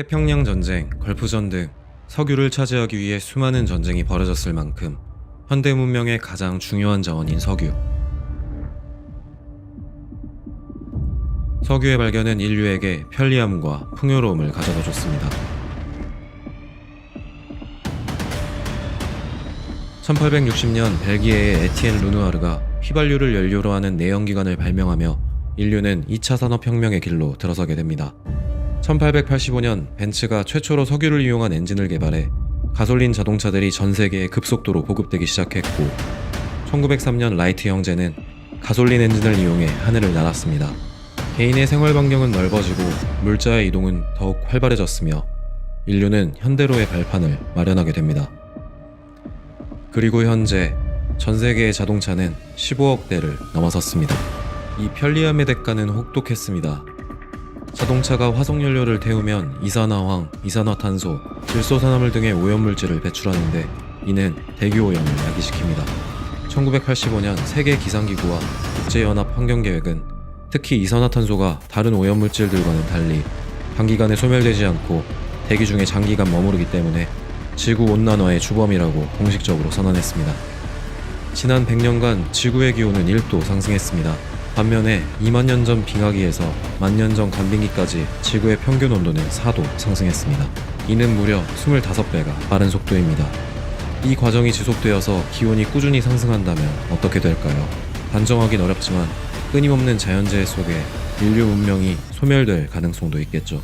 태평양 전쟁, 걸프전 등 석유를 차지하기 위해 수많은 전쟁이 벌어졌을 만큼 현대 문명의 가장 중요한 자원인 석유. 석유의 발견은 인류에게 편리함과 풍요로움을 가져다 줬습니다. 1860년 벨기에의 에티엔 루누아르가 휘발유를 연료로 하는 내연기관을 발명하며 인류는 2차 산업혁명의 길로 들어서게 됩니다. 1885년 벤츠가 최초로 석유를 이용한 엔진을 개발해 가솔린 자동차들이 전 세계에 급속도로 보급되기 시작했고 1903년 라이트 형제는 가솔린 엔진을 이용해 하늘을 날았습니다. 개인의 생활 반경은 넓어지고 물자의 이동은 더욱 활발해졌으며 인류는 현대로의 발판을 마련하게 됩니다. 그리고 현재 전 세계의 자동차는 15억 대를 넘어섰습니다. 이 편리함의 대가는 혹독했습니다. 자동차가 화석연료를 태우면 이산화황, 이산화탄소, 질소산화물 등의 오염물질을 배출하는데 이는 대기오염을 야기시킵니다. 1985년 세계 기상기구와 국제연합 환경계획은 특히 이산화탄소가 다른 오염물질들과는 달리 단기간에 소멸되지 않고 대기 중에 장기간 머무르기 때문에 지구 온난화의 주범이라고 공식적으로 선언했습니다. 지난 100년간 지구의 기온은 1도 상승했습니다. 반면에 2만 년 전 빙하기에서 만 년 전 간빙기까지 지구의 평균 온도는 4도 상승했습니다. 이는 무려 25배가 빠른 속도입니다. 이 과정이 지속되어서 기온이 꾸준히 상승한다면 어떻게 될까요? 단정하긴 어렵지만 끊임없는 자연재해 속에 인류 문명이 소멸될 가능성도 있겠죠.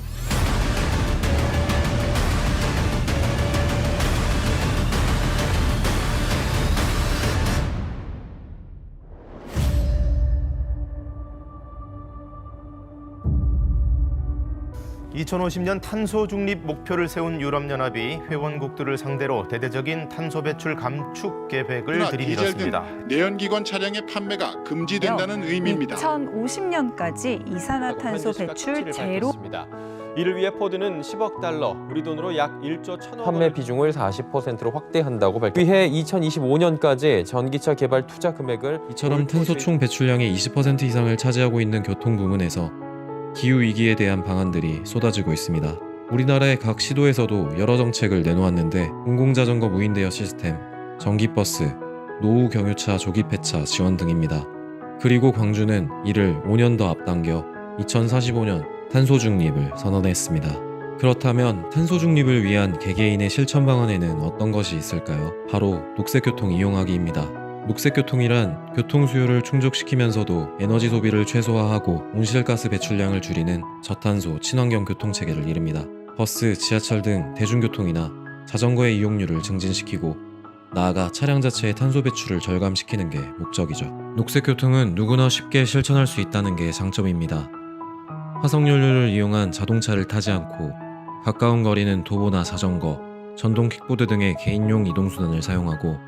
(2050년) 탄소 중립 목표를 세운 유럽연합이 회원국들을 상대로 대대적인 탄소 배출 감축 계획을 들이밀었습니다. 등 내연기관 차량의 판매가 금지된다는 의미입니다. 2050년까지 이산화탄소 배출 제로 이를 위해 포드는 10억 달러, 우리 돈으로 약 1조 1천억 판매 비중을 40%로 확대한다고 밝혔. 위해 2025년까지 전기차 개발 투자 금액을 이처럼 탄소 총 배출량의 20% 이상을 차지하고 있는 교통 부문에서 기후 위기에 대한 방안들이 쏟아지고 있습니다. 우리나라의 각 시도에서도 여러 정책을 내놓았는데 공공자전거 무인 대여 시스템, 전기버스, 노후 경유차 조기 폐차 지원 등입니다. 그리고 광주는 이를 5년 더 앞당겨 2045년 탄소 중립을 선언했습니다. 그렇다면 탄소 중립을 위한 개개인의 실천 방안에는 어떤 것이 있을까요? 바로 녹색 교통 이용하기입니다. 녹색교통이란 교통 수요를 충족시키면서도 에너지 소비를 최소화하고 온실가스 배출량을 줄이는 저탄소 친환경 교통 체계를 이릅니다. 버스, 지하철 등 대중교통이나 자전거의 이용률을 증진시키고 나아가 차량 자체의 탄소 배출을 절감시키는 게 목적이죠. 녹색교통은 누구나 쉽게 실천할 수 있다는 게 장점입니다. 화석연료를 이용한 자동차를 타지 않고 가까운 거리는 도보나 자전거, 전동 킥보드 등의 개인용 이동수단을 사용하고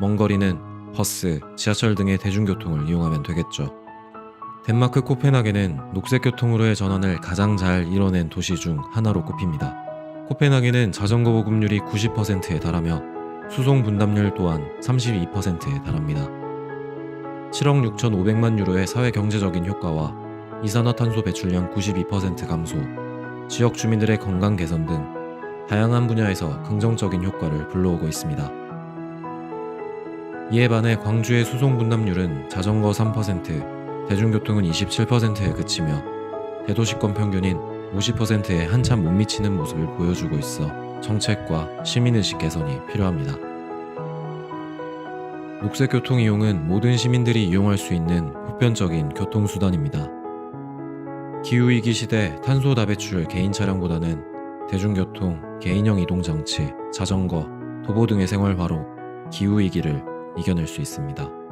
먼 거리는 버스, 지하철 등의 대중교통을 이용하면 되겠죠. 덴마크 코펜하겐은 녹색 교통으로의 전환을 가장 잘 이뤄낸 도시 중 하나로 꼽힙니다. 코펜하겐은 자전거 보급률이 90%에 달하며 수송 분담률 또한 32%에 달합니다. 7억 6,500만 유로의 사회 경제적인 효과와 이산화탄소 배출량 92% 감소, 지역 주민들의 건강 개선 등 다양한 분야에서 긍정적인 효과를 불러오고 있습니다. 이에 반해 광주의 수송 분담률은 자전거 3%, 대중교통은 27%에 그치며 대도시권 평균인 50%에 한참 못 미치는 모습을 보여주고 있어 정책과 시민의식 개선이 필요합니다. 녹색교통 이용은 모든 시민들이 이용할 수 있는 보편적인 교통수단입니다. 기후위기 시대 탄소 다배출 개인 차량보다는 대중교통, 개인형 이동장치, 자전거, 도보 등의 생활화로 기후위기를 이겨낼 수 있습니다.